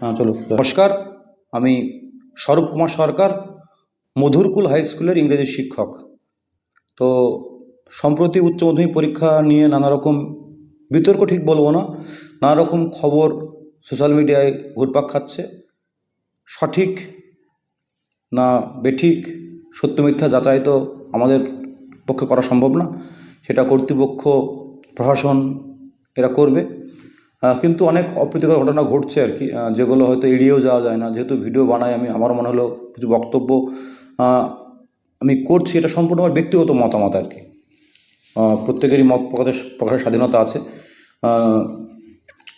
হ্যাঁ চলো। নমস্কার, আমি স্বরূপ কুমার সরকার, মধুরকুল হাই স্কুলের ইংরেজি শিক্ষক। তো সম্প্রতি উচ্চ মাধ্যমিক পরীক্ষা নিয়ে নানা রকম বিতর্ক ঠিক বলব না নানা রকম খবর সোশ্যাল মিডিয়ায় ঘুরপাক খাচ্ছে। সঠিক না বেঠিক, সত্য মিথ্যা যাচাই তো আমাদের পক্ষে করা সম্ভব না। সেটা কর্তৃপক্ষ প্রশাসন এরা করবে। কিন্তু অনেক অপ্রীতিকর ঘটনা ঘটছে আর কি যেগুলো হয়তো এড়িয়েও যাওয়া যায় না। যেহেতু ভিডিও বানাই, আমি আমার মনে হলো কিছু বক্তব্য আমি করছি, এটা সম্পূর্ণ আমার ব্যক্তিগত মতামত আর কি। প্রত্যেকেরই মত প্রকাশের প্রকাশের স্বাধীনতা আছে।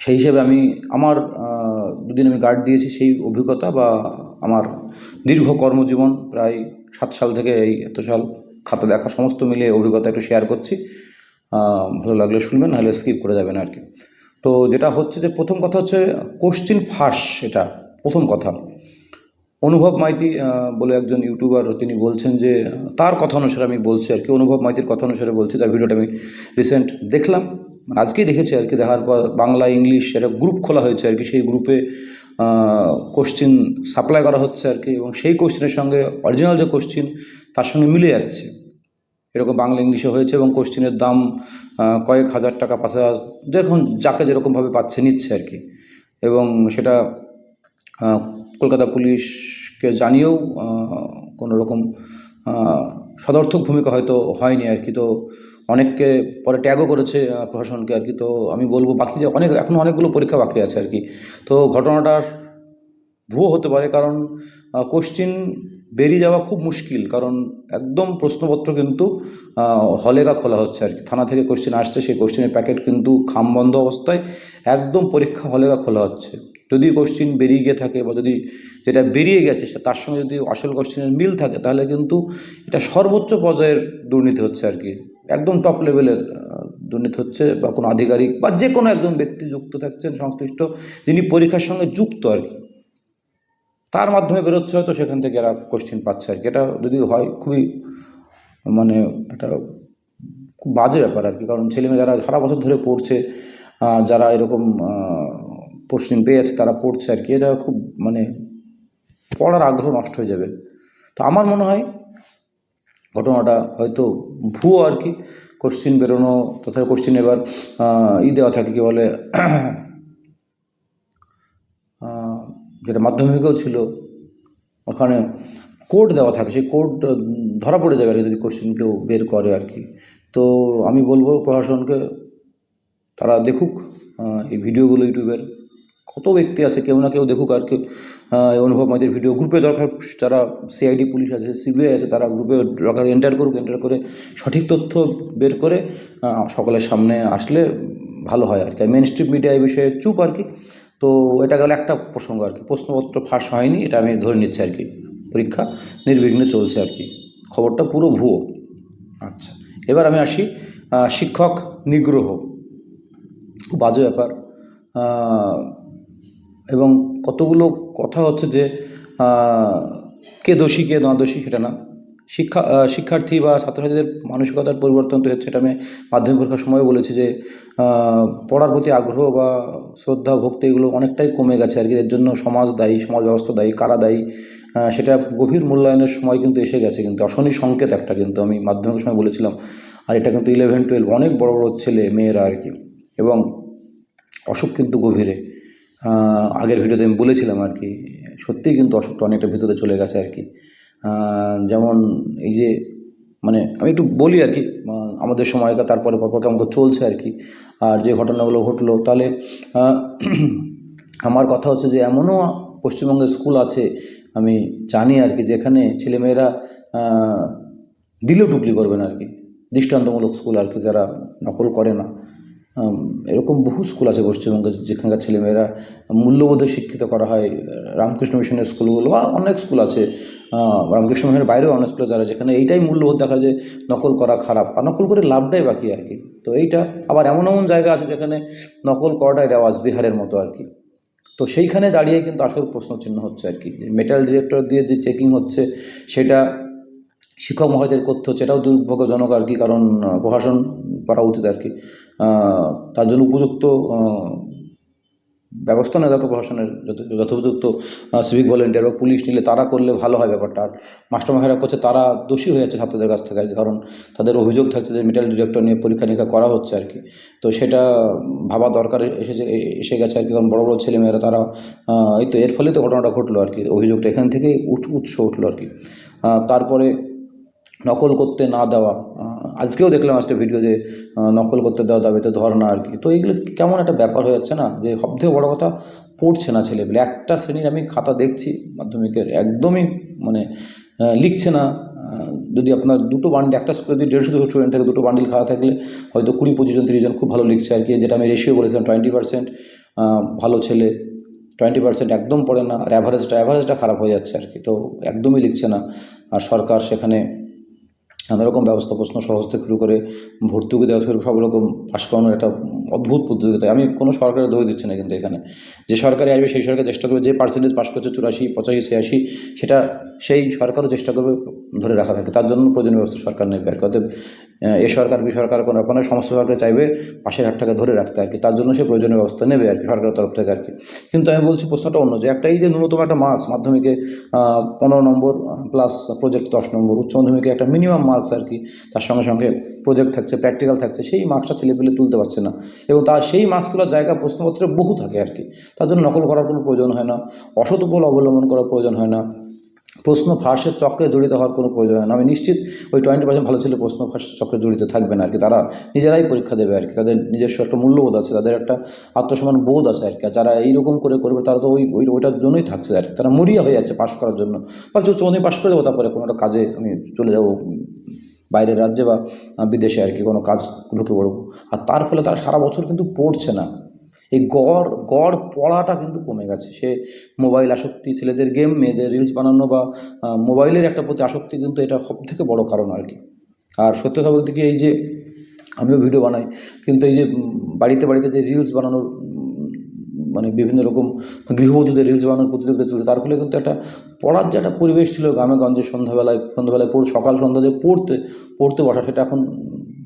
সেই হিসেবে আমি আমার দুদিন আমি গার্ড দিয়েছি সেই অভিজ্ঞতা বা আমার দীর্ঘ কর্মজীবন, প্রায় সাত সাল থেকে এই এত সাল খাতা দেখা, সমস্ত মিলিয়ে অভিজ্ঞতা একটু শেয়ার করছি। ভালো লাগলে শুনবেন, নাহলে স্কিপ করে যাবেন আর কি। তো যেটা হচ্ছে যে প্রথম কথা হচ্ছে কোশ্চিন ফাঁস এটা প্রথম কথা। অনুভব মাইতি বলে একজন ইউটিউবার তিনি বলছেন যে তার কথা অনুসারে আমি বলছি আর কি, অনুভব মাইতির কথা অনুসারে বলছি, তার ভিডিওটা আমি রিসেন্ট দেখলাম। মানে আজকেই দেখেছি আর কি, দেখার পর বাংলা, ইংলিশ একটা গ্রুপ খোলা হয়েছে আর কি, সেই গ্রুপে কোশ্চিন সাপ্লাই করা হচ্ছে আর কি এবং সেই কোশ্চিনের সঙ্গে অরিজিনাল যে কোশ্চিন তার সঙ্গে মিলে যাচ্ছে। এরকম বাংলা ইংলিশে হয়েছে এবং কোশ্চিনের দাম কয়েক হাজার টাকা পাঁচ হাজার যখন যাকে যেরকমভাবে পাচ্ছে, নিচ্ছে আর কি। এবং সেটা কলকাতা পুলিশকে জানিয়েও কোনো রকম সদর্থক ভূমিকা হয়তো হয়নি আর কি। তো অনেককে পরে ট্যাগও করেছে প্রশাসনকে আর কি। তো আমি বলব বাকি যে অনেক এখনও অনেকগুলো পরীক্ষা বাকি আছে আর কি। তো ঘটনাটার ভুয়ো হতে পারে, কারণ কোশ্চিন বেরিয়ে যাওয়া খুব মুশকিল, কারণ একদম প্রশ্নপত্র কিন্তু হলেগা খোলা হচ্ছে আর কি। থানা থেকে কোশ্চেন আসছে, সেই কোশ্চেনের প্যাকেট কিন্তু খাম বন্ধ অবস্থায় একদম পরীক্ষা হলেগা খোলা হচ্ছে। যদি কোশ্চিন বেরিয়ে গিয়ে থাকে বা যদি যেটা বেরিয়ে গেছে তার সঙ্গে যদি আসল কোশ্চেনের মিল থাকে, তাহলে কিন্তু এটা সর্বোচ্চ পর্যায়ের দুর্নীতি হচ্ছে আর কি। একদম টপ লেভেলের দুর্নীতি হচ্ছে বা কোনো আধিকারিক বা যে কোনো একজন ব্যক্তি যুক্ত থাকছেন, সংশ্লিষ্ট, যিনি পরীক্ষার সঙ্গে যুক্ত আর কি। তার মাধ্যমে বেরোচ্ছে হয়তো সেখান থেকে এরা কোশ্চেন পাচ্ছে আর কি। এটা যদি হয়, খুবই মানে একটা খুব বাজে ব্যাপার আর কি। কারণ ছেলেমেয়ে যারা সারা বছর ধরে পড়ছে যারা এরকম কোশ্চেন পেয়ে আছে তারা পড়ছে আর কি। এটা খুব মানে পড়ার আগ্রহ নষ্ট হয়ে যাবে। তো আমার মনে হয় ঘটনাটা হয়তো ভুয়ো আর কি। কোশ্চিন বেরোনো, তথা কোশ্চিন এবার ই দেওয়া থাকে, কি বলে যেটা মাধ্যমিকেও ছিল ওখানে কোড দেওয়া থাকে সেই কোড ধরা পড়ে যাবে আর কি যদি কোশ্চেন কেউ বের করে আর কি। তো আমি বলব প্রশাসনকে তারা দেখুক এই ভিডিওগুলো ইউটিউবের। কত ব্যক্তি আছে কেউ না কেউ দেখুক আর কি আহ, এই অনুভব মাঝের ভিডিও গ্রুপে দরকার যারা সিআইডি পুলিশ আছে সিবিআই আছে তারা গ্রুপে দরকার এন্টার করুক এন্টার করে সঠিক তথ্য বের করে সকলের সামনে আসলে ভালো হয় আর কি। মেন স্ট্রিম মিডিয়া এই বিষয়ে চুপ আর কি তো এটা গেল একটা প্রসঙ্গ আর কি। প্রশ্নপত্র ফাঁস হয়নি, এটা আমি ধরে নিচ্ছি আর কি। পরীক্ষা নির্বিঘ্নে চলছে আর কি। খবরটা পুরো ভুয়ো। আচ্ছা এবার আমি আসি শিক্ষক নিগ্রহ। খুব বাজে ব্যাপার। এবং কতগুলো কথা হচ্ছে যে কে দোষী, কে না দোষী সেটা না। শিক্ষা শিক্ষার্থী বা ছাত্রছাত্রীদের মানসিকতার পরিবর্তন তো হচ্ছে, এটা আমি মাধ্যমিক পরীক্ষার সময় বলেছি যে পড়ার প্রতি আগ্রহ বা শ্রদ্ধা, ভক্তি এগুলো অনেকটাই কমে গেছে আর কি। এর জন্য সমাজ দায়ী, সমাজ ব্যবস্থা দায়ী, কারা দায়ী সেটা গভীর মূল্যায়নের সময় কিন্তু এসে গেছে কিন্তু, অশনি সংকেত একটা কিন্তু আমি মাধ্যমিক সময় বলেছিলাম। আর এটা কিন্তু ইলেভেন টুয়েলভ অনেক বড় বড় ছেলে, মেয়েরা আর কি। এবং অসুখ কিন্তু গভীরে আগের ভিডিওতে আমি বলেছিলাম আর কি, সত্যিই কিন্তু অসুখটা অনেকটা ভিতরে চলে গেছে আর কি। যেমন এই যে মানে আমি একটু বলি আর কি আমাদের সময়কার তারপরে পরপর কেমন করে চলছে আর কি, আর যে ঘটনাগুলো ঘটলো, তাহলে আমার কথা হচ্ছে যে এমনও পশ্চিমবঙ্গে স্কুল আছে, আমি জানি আর কি, যেখানে ছেলেমেয়েরা দিলেও টুকলি করবে না আর কি, দৃষ্টান্তমূলক স্কুল আর কি, যারা নকল করে না। এরকম বহু স্কুল আছে পশ্চিমবঙ্গে যেখানকার ছেলেমেয়েরা মূল্যবোধে শিক্ষিত করা হয়। রামকৃষ্ণ মিশনের স্কুলগুলো বা অনেক স্কুল আছে। রামকৃষ্ণ মিশনের বাইরেও অনেক স্কুল যারা যেখানে এইটাই মূল্যবোধ দেখা যায় নকল করা খারাপ। আর নকল করে লাভটাই বাকি আর কি। তো এইটা আবার এমন এমন জায়গা আছে যেখানে নকল করাটাই রেওয়াজ বিহারের মতো আর কি। তো সেইখানে দাঁড়িয়ে কিন্তু আসল প্রশ্নচিহ্ন হচ্ছে আর কি। মেটাল ডিরেক্টর দিয়ে যে চেকিং হচ্ছে, সেটা শিক্ষক মহোদয়ের করতে হচ্ছে এটাও দুর্ভাগ্যজনক আর কি, কারণ প্রশাসন করা উচিত আর কি। তার জন্য উপযুক্ত ব্যবস্থা নেওয়া দরকার প্রশাসনের যথোপযুক্ত সিভিক ভলেন্টিয়ার বা পুলিশ নিলে তারা করলে ভালো হয় ব্যাপারটা। আর মাস্টারমশাইরা করছে, তারা দোষী হয়ে যাচ্ছে ছাত্রদের কাছ থেকে। আর কি কারণ তাদের অভিযোগ থাকছে যে মেটাল ডিরেক্টর নিয়ে পরীক্ষা নিরীক্ষা করা হচ্ছে আর কি। তো সেটা ভাবা দরকার, এসেছে এসে গেছে আর কি। কারণ বড় বড় ছেলেমেয়েরা তারা এই তো এর ফলে তো ঘটনাটা ঘটলো আর কি। অভিযোগটা এখান থেকেই উৎস উঠল আর কি। তারপরে নকল করতে না দেওয়া। আজকেও দেখলাম একটা ভিডিও যে নকল করতে দেওয়া দাবিতে ধর্না আর কি। তো এইগুলো কেমন একটা ব্যাপার হয়ে যাচ্ছে না? যে সবথেকে বড় কথা, পড়ছে না ছেলেপেলে। একটা শ্রেণির আমি খাতা দেখছি মাধ্যমিকের, একদমই মানে লিখছে না। যদি আপনার দুটো বান্ডিল একটা স্কুলে যদি দেড়শো, দুশো স্টুডেন্ট থাকে, দুটো বান্ডিল খাতা থাকলে হয়তো কুড়ি, পঁচিশ জন, তিরিশ জন খুব ভালো লিখছে আর কি। যেটা আমি রেশিও বলেছিলাম টোয়েন্টি পার্সেন্ট ভালো ছেলে টোয়েন্টি পার্সেন্ট একদম পড়ে না। আর অ্যাভারেজটা অ্যাভারেজটা খারাপ হয়ে যাচ্ছে আর কি। তো একদমই লিখছে না। আর সরকার সেখানে নানা রকম ব্যবস্থা প্রশ্ন সহজ থেকে শুরু করে ভর্তুকি দেওয়া শুরু সব রকম পাশ করানোর একটা অদ্ভুত প্রতিযোগিতা। আমি কোনো সরকারের দোষ দিচ্ছি না কিন্তু এখানে। যে সরকারি আসবে সেই সরকার চেষ্টা করবে, যে পার্সেন্টেজ পাশ করছে চুরাশি, পঁচাশি, ছিয়াশি, সেটা সেই সরকারও চেষ্টা করবে ধরে রাখা থাকে। তার জন্য প্রয়োজনীয় ব্যবস্থা সরকার নেবে। আর অতএব এ সরকার, বি সরকার কোনো ব্যাপার সমস্ত সরকার চাইবে পাশের হাতটাকে ধরে রাখতে আর কি তার জন্য সে প্রয়োজনীয় ব্যবস্থা নেবে আর কি সরকারের তরফ থেকে আর কি কিন্তু আমি বলছি প্রশ্নটা অন্য যে একটা এই যে ন্যূনতম একটা মার্কস মাধ্যমিকে পনেরো নম্বর প্লাস প্রজেক্ট দশ নম্বর, উচ্চ মাধ্যমিকে একটা মিনিমাম মার্কস আর কি তার সঙ্গে সঙ্গে প্রজেক্ট থাকছে প্র্যাকটিক্যাল থাকছে, সেই মার্কসটা ছেলেপেলে তুলতে পারছে না। এবং তার সেই মার্কস তোলার জায়গা প্রশ্নপত্রে বহু থাকে আর কি তার জন্য নকল করার কোনো প্রয়োজন হয় না, অসৎ উপল অবলম্বন করার প্রয়োজন হয় না। প্রশ্ন ফাঁসের চক্রে জড়িত হওয়ার কোনো প্রয়োজন হয় না। আমি নিশ্চিত ওই টোয়েন্টি পার্সেন্ট ভালো ছেলে, প্রশ্ন ফাঁসের চক্রে জড়িত থাকবে না আর কি। তারা নিজেরাই পরীক্ষা দেবে আর কি। তাদের নিজস্ব একটা মূল্যবোধ আছে, তাদের একটা আত্মসম্মান বোধ আছে আর কি। যারা এইরকম করে করবে, তারা তো ওই ওই, ওইটার জন্যই থাকছে আর কি। তারা মরিয়া হয়ে যাচ্ছে পাশ করার জন্য। ভাবছি উচ্চ মাধ্যমিক পাশ করে যাব তারপরে কোনো একটা কাজে আমি চলে যাব, বাইরের রাজ্যে বা বিদেশে আর কি কোনো কাজ ঢুকে পড়ব। আর তার ফলে তারা সারা বছর কিন্তু পড়ছে না। এই গড় গড় পড়াটা কিন্তু কমে গেছে। সে মোবাইল আসক্তি, ছেলেদের গেম মেয়েদের রিলস বানানো বা মোবাইলের একটা প্রতি আসক্তি কিন্তু এটা সব থেকে বড় কারণ আর কি। আর সত্যি কথা বলতে কি, এই যে আমিও ভিডিও বানাই, কিন্তু এই যে বাড়িতে বাড়িতে যে রিলস বানানোর মানে বিভিন্ন রকম গৃহবধূদের রিলস বানানোর প্রতিযোগিতা চলছে, তার ফলে কিন্তু একটা পড়ার যে একটা পরিবেশ ছিল গ্রামে গঞ্জে সন্ধ্যাবেলায় সন্ধ্যাবেলায় পড়, সকাল সন্ধ্যা যে পড়তে পড়তে বসা, সেটা এখন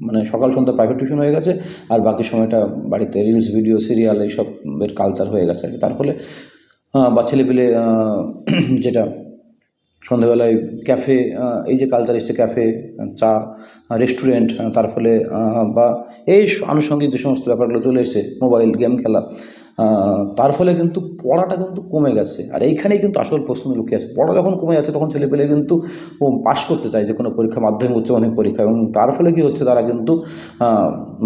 মানে সকাল সন্ধ্যা প্রাইভেট টিউশন হয়ে গেছে, আর বাকি সময়টা বাড়িতে রিলস ভিডিও সিরিয়াল এইসবের কালচার হয়ে গেছে আর তার ফলে বা ছেলেপিলে যেটা সন্ধ্যাবেলায় ক্যাফে এই যে কালচার এসছে ক্যাফে চা রেস্টুরেন্ট তার ফলে বা এই আনুষঙ্গিক যে সমস্ত ব্যাপারগুলো চলে এসছে মোবাইল গেম খেলা তার ফলে কিন্তু পড়াটা কিন্তু কমে গেছে। আর এইখানেই কিন্তু আসল প্রশ্ন লুকিয়ে আছে। পড়া যখন কমে যাচ্ছে, তখন ছেলেপেলে কিন্তু পাশ করতে চায় যে কোনো পরীক্ষা, মাধ্যমিক, উচ্চ মাধ্যমিক পরীক্ষা। এবং তার ফলে কী হচ্ছে, তারা কিন্তু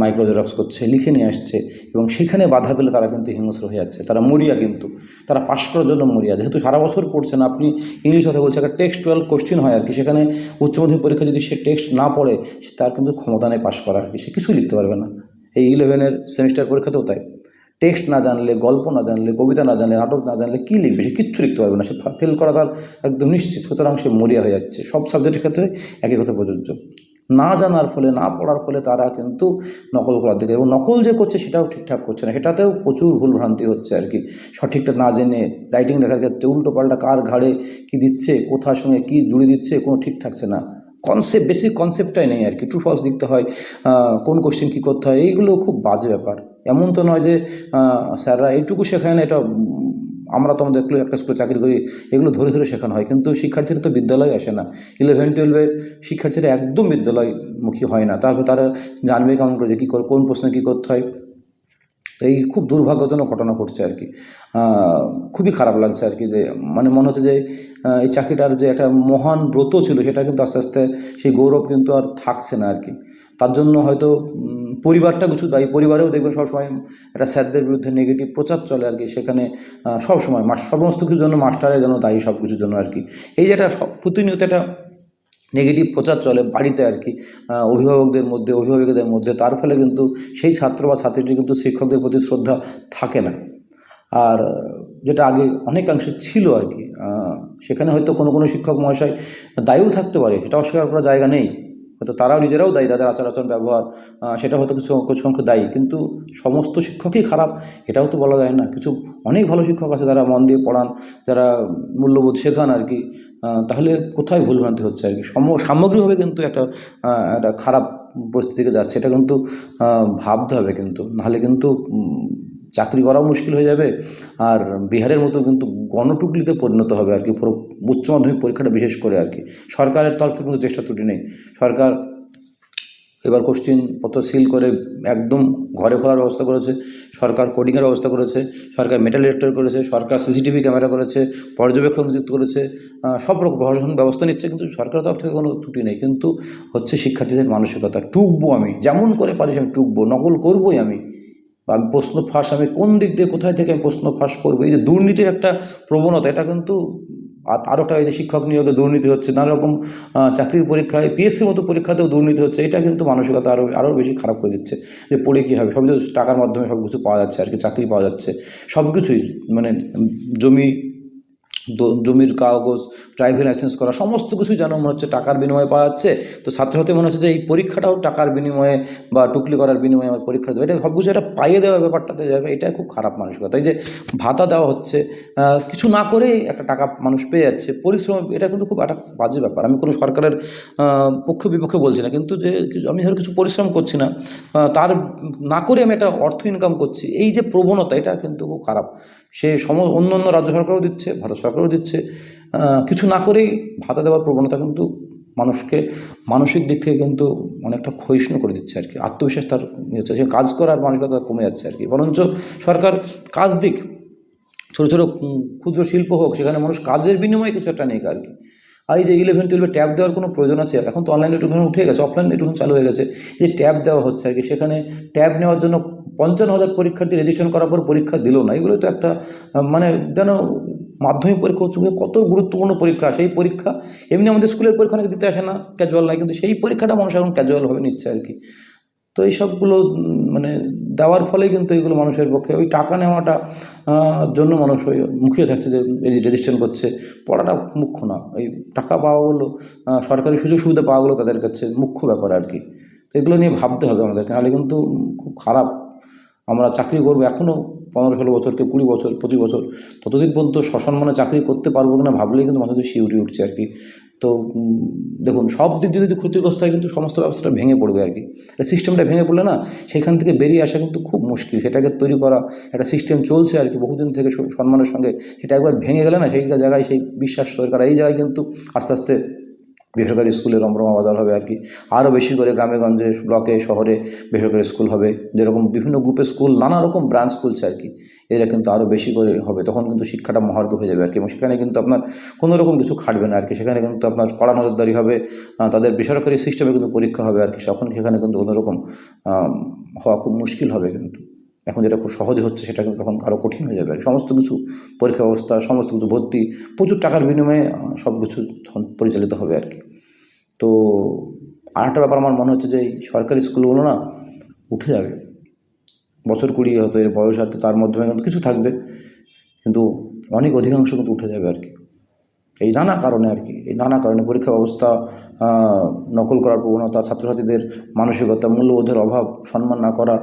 মাইক্রো জেরক্স করছে, লিখে নিয়ে আসছে। এবং সেখানে বাধা পেলে তারা কিন্তু হিংস্র হয়ে যাচ্ছে। তারা মরিয়া কিন্তু। তারা পাশ করার জন্য মরিয়া। যেহেতু সারা বছর পড়ছেন আপনি ইংলিশ কথা বলছে, একটা টেক্সট টুয়েলভ কোশ্চেন হয় আর কি। সেখানে উচ্চ মাধ্যমিক পরীক্ষা যদি সে টেক্সট না পড়ে, তার কিন্তু ক্ষমতা নেই পাশ করার আর কি। সে কিছুই লিখতে পারবে না। এই ইলেভেনের সেমিস্টার পরীক্ষাতেও তাই। টেক্সট না জানলে, গল্প না জানলে, কবিতা না জানলে, নাটক না জানলে কী লিখবে? সে কিচ্ছু লিখতে পারবে না। সে ফেল করা তার একদম নিশ্চিত। সুতরাং সে মরিয়া হয়ে যাচ্ছে। সব সাবজেক্টের ক্ষেত্রে একই কথা প্রযোজ্য। না জানার ফলে, না পড়ার ফলে তারা কিন্তু নকল করার দিকে এবং নকল যে করছে, সেটাও ঠিকঠাক করছে না। সেটাতেও প্রচুর ভুল ভ্রান্তি হচ্ছে আর কি। সঠিকটা না জেনে রাইটিং দেখার ক্ষেত্রে উল্টো পাল্টা কার ঘাড়ে কি দিচ্ছে, কোথার সঙ্গে কি জুড়ে দিচ্ছে, কোনো ঠিক থাকছে না। কনসেপ্ট বেসিক কনসেপ্টটাই নেই আর কি। ট্রু ফলস লিখতে হয় কোন কোশ্চেন কী করতে হয়, এইগুলো খুব বাজে ব্যাপার। এমন তো নয় যে স্যাররা এইটুকু শেখায় না, এটা আমরা তো আমাদের একটা স্কুলে চাকরি করি, এগুলো ধরে ধরে শেখানো হয়। কিন্তু শিক্ষার্থীরা তো বিদ্যালয়ে আসে না। ইলেভেন টুয়েলভের শিক্ষার্থীরা একদম বিদ্যালয়মুখী হয় না। তারপর তারা জানবে কেমন করে যে কী কর কোন প্রশ্নে কী করতে হয়। তো এই খুব দুর্ভাগ্যজনক ঘটনা ঘটছে আর কি। খুবই খারাপ লাগছে আর কি যে মানে মনে হচ্ছে যে এই চাকরিটার যে একটা মহান ব্রত ছিল সেটা কিন্তু আস্তে আস্তে সেই গৌরব কিন্তু আর থাকছে না আর কি। তার জন্য হয়তো পরিবারটা কিছু দায়ী, পরিবারেও দেখবেন সবসময় একটা স্যারদের বিরুদ্ধে নেগেটিভ প্রচার চলে আর কি। সেখানে সবসময় মাস, সমস্ত কিছুর জন্য মাস্টারের জন্য দায়ী সব কিছুর জন্য আর কি। এই যে একটা প্রতিনিয়ত একটা নেগেটিভ প্রচার চলে বাড়িতে আর কি অভিভাবকদের মধ্যে অভিভাবকদের মধ্যে, তার ফলে কিন্তু সেই ছাত্র বা ছাত্রীটি কিন্তু শিক্ষকদের প্রতি শ্রদ্ধা থাকে না। আর যেটা আগে অনেকাংশে ছিল আর কি সেখানে হয়তো কোনো কোনো শিক্ষক মহাশয় দায়ীও থাকতে পারে এটা অস্বীকার করার জায়গা নেই। হয়তো তারাও নিজেরাও দায়ী, তাদের আচার আচরণ, ব্যবহার সেটা হয়তো কিছু কিছু অংশ দায়ী। কিন্তু সমস্ত শিক্ষকই খারাপ, এটাও তো বলা যায় না। কিছু অনেক ভালো শিক্ষক আছে যারা মন দিয়ে পড়ান, যারা মূল্যবোধ শেখান আর কি তাহলে কোথায় ভুলভ্রান্তি হচ্ছে আর কি? সম- সামগ্রিকভাবে কিন্তু একটা একটা খারাপ পরিস্থিতিকে যাচ্ছে। এটা কিন্তু ভাবতে হবে কিন্তু। নাহলে কিন্তু চাকরি করাও মুশকিল হয়ে যাবে। আর বিহারের মতো কিন্তু গণটুকলিতে পরিণত হবে আর কি, পুরো উচ্চ মাধ্যমিক পরীক্ষাটা বিশেষ করে আর কি। সরকারের তরফ থেকে কিন্তু চেষ্টা ত্রুটি নেই। সরকার এবার কোশ্চিন পত্র সিল করে একদম ঘরে খোলার ব্যবস্থা করেছে, সরকার কোডিংয়ের ব্যবস্থা করেছে, সরকার মেটাল ডিটেক্টর করেছে, সরকার সিসিটিভি ক্যামেরা করেছে পর্যবেক্ষক নিযুক্ত করেছে সব রকম প্রশাসন ব্যবস্থা নিচ্ছে কিন্তু সরকারের তরফ থেকে কোনো ত্রুটি নেই। কিন্তু হচ্ছে শিক্ষার্থীদের মানসিকতা, টুকবো আমি, যেমন করে পারি আমি টুকবো, নকল করবোই আমি। বা আমি প্রশ্ন ফাঁস, আমি কোন দিক দিয়ে কোথায় থেকে আমি প্রশ্ন ফাঁস করব? এই যে দুর্নীতির একটা প্রবণতা, এটা কিন্তু আর আরও একটা এই যে শিক্ষক নিয়োগে দুর্নীতি হচ্ছে, নানা রকম চাকরির পরীক্ষায় পিএসসির মতো পরীক্ষাতেও দুর্নীতি হচ্ছে, এটা কিন্তু মানসিকতা আরও আরও বেশি খারাপ করে দিচ্ছে, যে পড়ে কী হবে? সব টাকার মাধ্যমে সব কিছু পাওয়া যাচ্ছে, আর কি চাকরি পাওয়া যাচ্ছে সব কিছুই মানে জমি জমির কাগজ ড্রাইভিং লাইসেন্স করা, সমস্ত কিছুই যেন মনে হচ্ছে টাকার বিনিময়ে পাওয়া যাচ্ছে। তো ছাত্রছাত্রী মনে হচ্ছে যে এই পরীক্ষাটাও টাকার বিনিময়ে বা টুকলি করার বিনিময়ে আমার পরীক্ষা দেবে। এটা সব কিছু একটা পাইয়ে দেওয়া ব্যাপারটাতে যাবে, এটা খুব খারাপ মানসিকতা। এই যে ভাতা দেওয়া হচ্ছে কিছু না করেই একটা টাকা মানুষ পেয়ে যাচ্ছে। পরিশ্রম, এটা কিন্তু খুব একটা বাজে ব্যাপার। আমি কোনো সরকারের পক্ষ বিপক্ষে বলছি না, কিন্তু যে কিছু- আমি ধরো কিছু পরিশ্রম করছি না তার, না করে আমি একটা অর্থ ইনকাম করছি, এই যে প্রবণতা, এটা কিন্তু খুব খারাপ। সে সম অন্য অন্য রাজ্য সরকারও দিচ্ছে, ভারত সরকারও দিচ্ছে। কিছু না করেই ভাতা দেওয়ার প্রবণতা কিন্তু মানুষকে, মানসিক দিক থেকে কিন্তু অনেকটা ক্ষয়িষ্ণু করে দিচ্ছে আর কি। আত্মবিশ্বাস তার হচ্ছে সে কাজ করার মানসিকতা কমে যাচ্ছে আর কি। বরঞ্চ সরকার কাজ দিক, ছোটো ছোটো ক্ষুদ্র শিল্প হোক, সেখানে মানুষ কাজের বিনিময়ে কিছু একটা নেই আর কি। আর এই যে ইলেভেন টুয়েলভে ট্যাব দেওয়ার কোনো প্রয়োজন আছে? এখন তো অনলাইন একটুখানি উঠে গেছে অফলাইন একটুখানি চালু হয়ে গেছে। এই ট্যাব দেওয়া হচ্ছে আর কি, সেখানে ট্যাব নেওয়ার জন্য পঞ্চান্ন হাজার পরীক্ষার্থী রেজিস্ট্রেশন করার পর পরীক্ষা দিল না। এগুলো তো একটা মানে যেন মাধ্যমিক পরীক্ষা হচ্ছে কত গুরুত্বপূর্ণ পরীক্ষা। সেই পরীক্ষা এমনি আমাদের স্কুলের পরীক্ষা অনেকে দিতে আসে না ক্যাজুয়াল নয় কিন্তু সেই পরীক্ষাটা মানুষ এখন ক্যাজুয়ালভাবে নিচ্ছে আর কি। তো এই সবগুলো মানে দেওয়ার ফলে কিন্তু এগুলো মানুষের পক্ষে ওই টাকা নেওয়াটা জন্য মানুষ ওই মুখিয়ে থাকছে যে এই রেজিস্ট্রেশন করছে। পড়াটা মুখ্য না। এই টাকা পাওয়াগুলো সরকারি সুযোগ সুবিধা পাওয়াগুলো তাদের কাছে মুখ্য ব্যাপার আর কি। তো এগুলো নিয়ে ভাবতে হবে আমাদেরকে। নাহলে কিন্তু খুব খারাপ। আমরা চাকরি করব এখনও পনেরো ষোলো বছর কেউ কুড়ি বছর, পঁচিশ বছর, ততদিন পর্যন্ত সসম্মানে চাকরি করতে পারব কিনা ভাবলেই কিন্তু মাথাতে শিউরি উঠছে আর কি। তো দেখুন, সব দিক দিয়ে যদি ক্ষতিগ্রস্ত হয় কিন্তু সমস্ত ব্যবস্থাটা ভেঙে পড়বে আর কি। সিস্টেমটা ভেঙে পড়লে না সেখান থেকে বেরিয়ে আসা কিন্তু খুব মুশকিল। সেটাকে তৈরি করা, একটা সিস্টেম চলছে আর কি বহুদিন থেকে সম্মানের সঙ্গে। সেটা একবার ভেঙে গেলে না সেই জায়গায় সেই বিশ্বাস সরকার, এই জায়গায় কিন্তু আস্তে আস্তে বেসরকারি স্কুলে রমরমা বাজার হবে আর কি। আরও বেশি করে গ্রামে গঞ্জে, ব্লকে, শহরে বেসরকারি স্কুল হবে। যেরকম বিভিন্ন গ্রুপের স্কুল, নানা রকম ব্রাঞ্চ খুলছে আর কি। এরা কিন্তু আরও বেশি করে হবে। তখন কিন্তু শিক্ষাটা মহার্ঘ হয়ে যাবে আর কি। এবং সেখানে কিন্তু আপনার কোনো রকম কিছু খাটবে না আর কি। সেখানে কিন্তু আপনার কড়া নজরদারি হবে তাদের বেসরকারি সিস্টেমে কিন্তু পরীক্ষা হবে আর কি। তখন সেখানে কিন্তু কোনো রকম হওয়া খুব মুশকিল হবে কিন্তু। এখন যেটা খুব সহজে হচ্ছে সেটা কিন্তু তখন আরও কঠিন হয়ে যাবে। সমস্ত কিছু, পরীক্ষা ব্যবস্থা, সমস্ত কিছু ভর্তি, প্রচুর টাকার বিনিময়ে সব কিছু তখন পরিচালিত হবে আর কি। তো আর একটা ব্যাপার আমার মনে হচ্ছে যে, এই সরকারি স্কুলগুলো না উঠে যাবে। বছর কুড়ি হয়তো এর বয়স আর কি, তার মাধ্যমে কিন্তু কিছু থাকবে। কিন্তু অনেক অধিকাংশ কিন্তু উঠে যাবে আর কি। এই নানা কারণে আর কি, এই নানা কারণে পরীক্ষা ব্যবস্থা নকল করার প্রবণতা, ছাত্রছাত্রীদের মানসিকতা, মূল্যবোধের অভাব, সম্মান না করা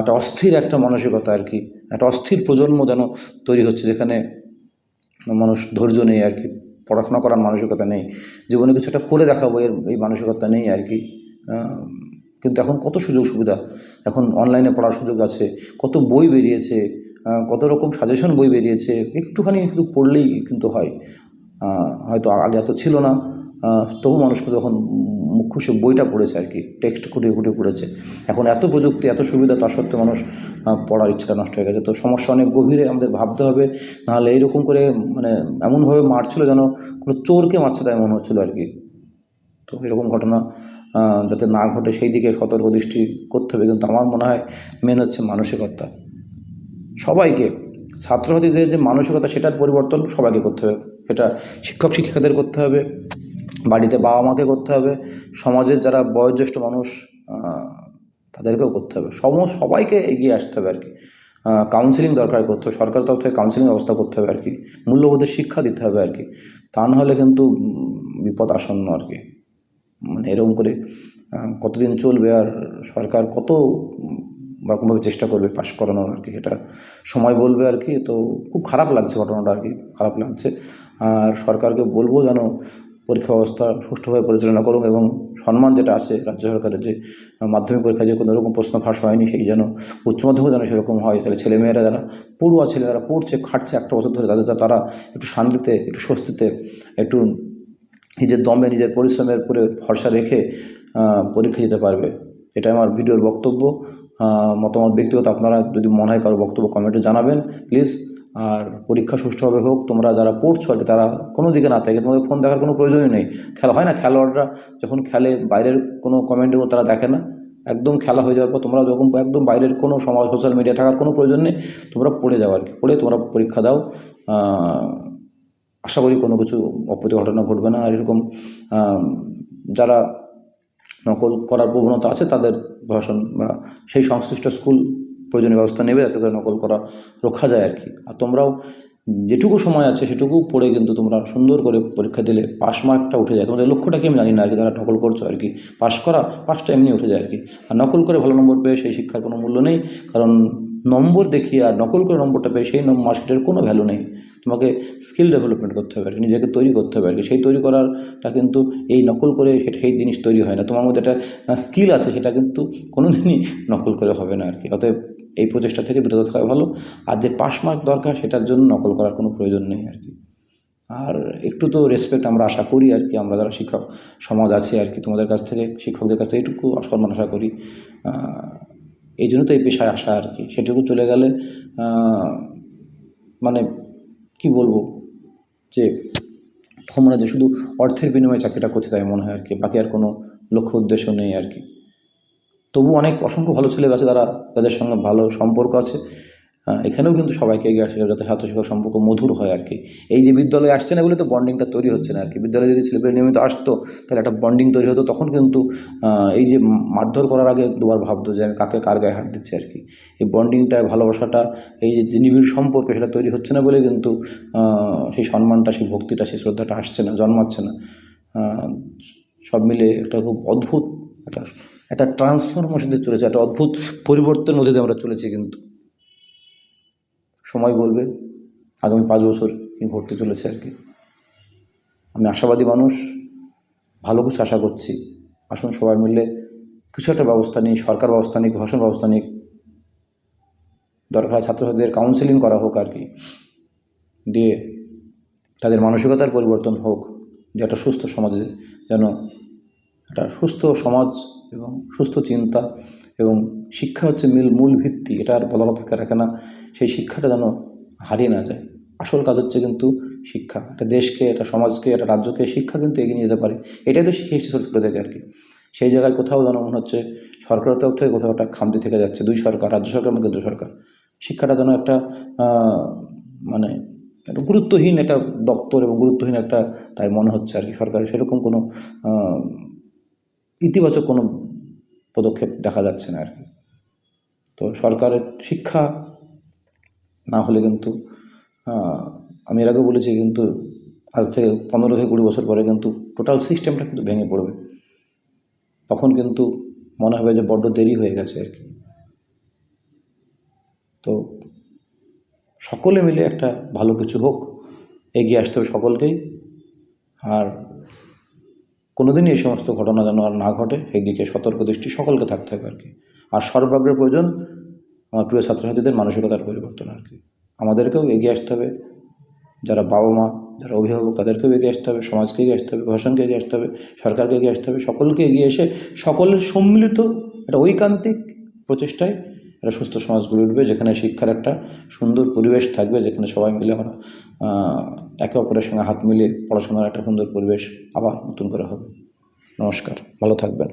একটা অস্থির একটা মানসিকতা আর কি, একটা অস্থির প্রজন্ম যেন তৈরি হচ্ছে যেখানে মানুষ ধৈর্য নেই আর কি, পড়াশোনা করার মানসিকতা নেই, জীবনে কিছু একটা করে দেখাবো, এর, এই মানসিকতা নেই আর কি কিন্তু এখন কত সুযোগ সুবিধা, এখন অনলাইনে পড়ার সুযোগ আছে, কত বই বেরিয়েছে কত রকম সাজেশন বই বেরিয়েছে, একটুখানি শুধু পড়লেই কিন্তু হয় হয়তো আগে এত ছিল না। তবু মানুষ কিন্তু তখন মুখ্য সে বইটা পড়েছে আর কি, টেক্সট খুঁটিয়ে খুঁটিয়ে পড়েছে। এখন এত প্রযুক্তি, এত সুবিধা তা সত্ত্বেও মানুষ পড়ার ইচ্ছাটা নষ্ট হয়ে গেছে। তো সমস্যা অনেক গভীরে আমাদের ভাবতে হবে। নাহলে এইরকম করে মানে এমনভাবে মারছিল যেন কোনো চোরকে মারছে তাই মনে হচ্ছিল আর কি। তো এরকম ঘটনা যাতে না ঘটে সেই দিকে সতর্ক দৃষ্টি করতে হবে। কিন্তু আমার মনে হয় মেন হচ্ছে মানসিকতা। সবাইকে, ছাত্রছাত্রীদের যে মানসিকতা, সেটার পরিবর্তন সবাইকে করতে হবে। এটা শিক্ষক শিক্ষিকাদের করতে হবে, বাড়িতে বাবা মাকে করতে হবে, সমাজের যারা বয়োজ্যেষ্ঠ মানুষ তাদেরকেও করতে হবে। সম, সবাইকে এগিয়ে আসতে হবে আর কি। কাউন্সিলিং দরকার করতে হবে সরকার তরফ থেকে কাউন্সিলিং ব্যবস্থা করতে হবে আর কি। মূল্যবোধের শিক্ষা দিতে হবে আর কি। তা না হলে কিন্তু বিপদ আসন্ন আর কি। মানে এরকম করে কতদিন চলবে আর সরকার কত রকমভাবে চেষ্টা করবে পাশ করানোর আর কি। এটা সময় বলবে আর কি। তো খুব খারাপ লাগছে ঘটনাটা আর কি, খারাপ লাগছে। আর সরকারকে বলব যেন পরীক্ষা ব্যবস্থা সুষ্ঠুভাবে পরিচালনা করুক এবং সম্মান যেটা আছে রাজ্য সরকারের যে মাধ্যমিক পরীক্ষায় যে কোনো রকম প্রশ্ন ফাঁস হয়নি, সেই যেন উচ্চ মাধ্যমিক যেন সেরকম হয়। তাহলে ছেলেমেয়েরা যারা পড়ুয়া ছেলে যারা পড়ছে, খাটছে একটা বছর ধরে, তাদের তারা একটু শান্তিতে, একটু স্বস্তিতে, একটু নিজের দমে, নিজের পরিশ্রমের উপরে ভরসা রেখে পরীক্ষা দিতে পারবে। এটা আমার ভিডিওর বক্তব্য। মতামত, ব্যক্তিগত আপনারা যদি মনে হয় কারও বক্তব্য কমেন্টে জানাবেন, প্লিজ। আর পরীক্ষা সুষ্ঠুভাবে হোক, তোমরা যারা পড়ছো আর তারা কোনো দিকে না থাকে তোমাদের ফোন দেখার কোনো প্রয়োজনই নেই। খেলা হয় না খেলোয়াড়রা? যখন খেলে, বাইরের কোনো কমেন্টগুলো তারা দেখে না। একদম খেলা হয়ে যাওয়ার পর তোমরা যখন একদম বাইরের কোনো সমাজ সোশ্যাল মিডিয়া থাকার কোনো প্রয়োজন নেই, তোমরা পড়ে যাও আর কি। পড়ে তোমরা পরীক্ষা দাও। আশা করি কোনো কিছু অপ্রীতি ঘটনা ঘটবে না। আর এরকম যারা নকল করার প্রবণতা আছে, তাদের ভাষণ বা সেই সংশ্লিষ্ট স্কুল প্রয়োজনীয় ব্যবস্থা নেবে যাতে করে নকল করা রক্ষা যায় আর কি। আর তোমরাও যেটুকু সময় আছে সেটুকু পড়ে কিন্তু তোমরা সুন্দর করে পরীক্ষা দিলে পাস মার্কটা উঠে যায়। তোমাদের লক্ষ্যটা কি আমি জানি না আর কি, যারা নকল করছ আর কি পাস করা পাসটা এমনি উঠে যায় আর কি। আর নকল করে ভালো নম্বর পেয়ে সেই শিক্ষার কোনো মূল্য নেই, কারণ নম্বর দেখিয়ে আর নকল করে নম্বরটা পেয়ে সেই মার্কশিটের কোনো ভ্যালু নেই। তোমাকে স্কিল ডেভেলপমেন্ট করতে হবে আর কি, নিজেকে তৈরি করতে হবে আর কি। সেই তৈরি করারটা কিন্তু এই নকল করে সেটা সেই জিনিস তৈরি হয় না। তোমার মধ্যে একটা স্কিল আছে, সেটা কিন্তু কোনো দিনই নকল করে হবে না আর কি। অতএব এই প্রচেষ্টা থেকে বিরত থাকা ভালো। আর যে পাস মার্ক দরকার, সেটার জন্য নকল করার কোনো প্রয়োজন নেই আর কি। আর একটু তো রেসপেক্ট আমরা আশা করি আর কি, আমরা যারা শিক্ষক সমাজ আছে আর কি, তোমাদের কাছ থেকে, শিক্ষকদের কাছ থেকে এটুকু সম্মান আশা করি। এই জন্য তো এই পেশায় আসা আর কি। সেটুকু চলে গেলে মানে কি বলব, যে তোমরা যে শুধু অর্থের বিনিময়ে চাকরিটা করছে তাই মনে হয় আর কি, বাকি আর কোনো লক্ষ্য উদ্দেশ্য নেই আর কি। তবু অনেক অসংখ্য ভালো ছেলে আছে তারা যাদের সঙ্গে ভালো সম্পর্ক আছে। এখানেও কিন্তু সবাইকে এগিয়ে আসলে যাতে ছাত্র শিক্ষক সম্পর্ক মধুর হয় আর কি। এই যে বিদ্যালয়ে আসছে না বলে তো বন্ডিংটা তৈরি হচ্ছে না আর কি। বিদ্যালয়ে যদি ছেলেপেলে নিয়মিত আসতো, তাহলে একটা বন্ডিং তৈরি হতো, তখন কিন্তু এই যে মারধর করার আগে দুবার ভাবতো যে আমি কাকে কার গায়ে হাত দিচ্ছি আর কি। এই বন্ডিংটা ভালোবাসাটা, এই যে নিবিড় সম্পর্ক সেটা তৈরি হচ্ছে না বলে কিন্তু সেই সম্মানটা, সেই ভক্তিটা, সেই শ্রদ্ধাটা আসছে না, জন্মাচ্ছে না। সব মিলে একটা খুব অদ্ভুত একটা একটা ট্রান্সফরমেশন দিয়ে চলেছে, একটা অদ্ভুত পরিবর্তনের মধ্যে দিয়ে আমরা চলেছি কিন্তু। সময় বলবে, আগামী পাঁচ বছর কি ঘটতে চলেছে আর কি। আমি আশাবাদী মানুষ, ভালো কিছু আশা করছি। আসুন সবাই মিলে কিছু একটা ব্যবস্থা নিই, সরকার ব্যবস্থা নিক ভাষণ ব্যবস্থা নিক। দরকার হয় ছাত্রছাত্রীদের কাউন্সেলিং করা হোক আর কি। দিয়ে তাদের মানসিকতার পরিবর্তন হোক যে একটা সুস্থ সমাজে যেন একটা সুস্থ সমাজ এবং সুস্থ চিন্তা এবং শিক্ষা হচ্ছে মিল, মূল ভিত্তি। এটা আর বলার অপেক্ষা রাখে না। সেই শিক্ষাটা যেন হারিয়ে না যায়। আসল কাজ হচ্ছে কিন্তু শিক্ষা। একটা দেশকে, একটা সমাজকে, একটা রাজ্যকে শিক্ষা কিন্তু এগিয়ে নিয়ে যেতে পারে। এটাই তো শিখে এসেছে ছোটো থেকে আর কি। সেই জায়গায় কোথাও যেন মনে হচ্ছে সরকারের তরফ থেকে কোথাও একটা খামতি থেকে যাচ্ছে। দুই সরকার, রাজ্য সরকার এবং কেন্দ্র সরকার। শিক্ষাটা যেন একটা মানে একটা গুরুত্বহীন একটা দপ্তর এবং গুরুত্বহীন একটা তাই মনে হচ্ছে আর কি। সরকারের সেরকম কোনো ইতিবাচক কোনো পদক্ষেপ দেখা যাচ্ছে না আর কি। তো সরকারের শিক্ষা না হলে কিন্তু আমি এর আগেও বলেছি কিন্তু আজ থেকে পনেরো থেকে কুড়ি বছর পরে কিন্তু টোটাল সিস্টেমটা কিন্তু ভেঙে পড়বে। তখন কিন্তু মনে হবে যে বড্ড দেরি হয়ে গেছে আর কি। তো সকলে মিলে একটা ভালো কিছু হোক, এগিয়ে আসতে হবে সকলকেই। আর কোনোদিনই এই সমস্ত ঘটনা যেন আর না ঘটে। সেদিকে সতর্ক দৃষ্টি সকলকে থাকতে হবে আর কি। আর সর্বাগ্রে প্রয়োজন আমার প্রিয় ছাত্রছাত্রীদের মানসিকতার পরিবর্তন আর কি। আমাদেরকেও এগিয়ে আসতে হবে। যারা বাবা মা, যারা অভিভাবক, তাদেরকেও এগিয়ে আসতে হবে। সমাজকে এগিয়ে আসতে হবে। প্রশাসনকে এগিয়ে আসতে হবে। সরকারকে এগিয়ে আসতে হবে। সকলকে এগিয়ে এসে সকলের সম্মিলিত একটা ঐকান্তিক প্রচেষ্টায় একটা সুস্থ সমাজ গড়ে উঠবে, যেখানে শিক্ষার একটা সুন্দর পরিবেশ থাকবে, যেখানে সবাই মিলে আমরা একে অপরের সঙ্গে হাত মিলিয়ে পড়াশোনার একটা সুন্দর পরিবেশ আবার নতুন করে হবে। নমস্কার, ভালো থাকবেন।